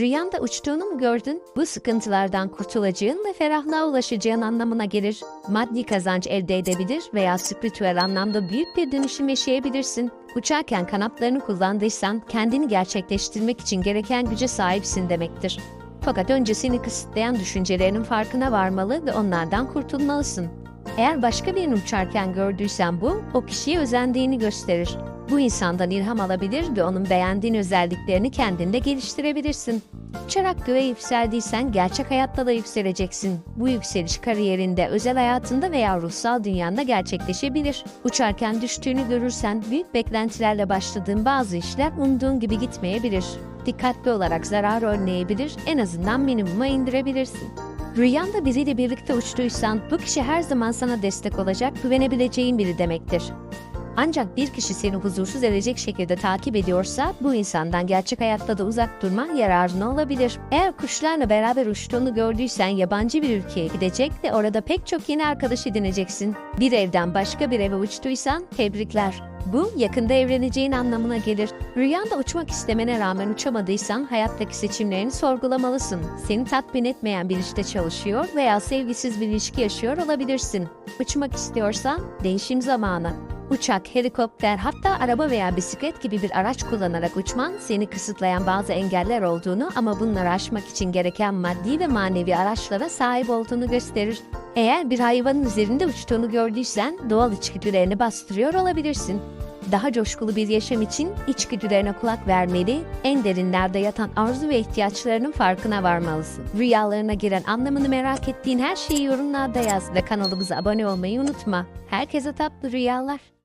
Rüyanda uçtuğunu mu gördün? Bu sıkıntılardan kurtulacağın ve ferahlığa ulaşacağın anlamına gelir. Maddi kazanç elde edebilir veya spiritüel anlamda büyük bir dönüşüm yaşayabilirsin. Uçarken kanatlarını kullandıysan kendini gerçekleştirmek için gereken güce sahipsin demektir. Fakat önce seni kısıtlayan düşüncelerinin farkına varmalı ve onlardan kurtulmalısın. Eğer başka birini uçarken gördüysen bu, o kişiye özendiğini gösterir. Bu insandan ilham alabilir ve onun beğendiğin özelliklerini kendinde geliştirebilirsin. Uçarak göğe yükseldiysen gerçek hayatta da yükseleceksin. Bu yükseliş kariyerinde, özel hayatında veya ruhsal dünyanda gerçekleşebilir. Uçarken düştüğünü görürsen büyük beklentilerle başladığın bazı işler umduğun gibi gitmeyebilir. Dikkatli olarak zarar önleyebilir, en azından minimuma indirebilirsin. Rüyanda biriyle birlikte uçtuysan bu kişi her zaman sana destek olacak, güvenebileceğin biri demektir. Ancak bir kişi seni huzursuz edecek şekilde takip ediyorsa bu insandan gerçek hayatta da uzak durman yararına olabilir. Eğer kuşlarla beraber uçtuğunu gördüysen yabancı bir ülkeye gidecek ve orada pek çok yeni arkadaş edineceksin. Bir evden başka bir eve uçtuysan tebrikler. Bu yakında evleneceğin anlamına gelir. Rüyanda uçmak istemene rağmen uçamadıysan hayattaki seçimlerini sorgulamalısın. Seni tatmin etmeyen bir işte çalışıyor veya sevgisiz bir ilişki yaşıyor olabilirsin. Uçmak istiyorsan değişim zamanı. Uçak, helikopter, hatta araba veya bisiklet gibi bir araç kullanarak uçman seni kısıtlayan bazı engeller olduğunu ama bunları aşmak için gereken maddi ve manevi araçlara sahip olduğunu gösterir. Eğer bir hayvanın üzerinde uçtuğunu gördüysen doğal içgüdülerini bastırıyor olabilirsin. Daha coşkulu bir yaşam için içgüdülerine kulak vermeli, en derinlerde yatan arzu ve ihtiyaçlarının farkına varmalısın. Rüyalarına giren anlamını merak ettiğin her şeyi yorumlarda yaz ve kanalımıza abone olmayı unutma. Herkese tatlı rüyalar.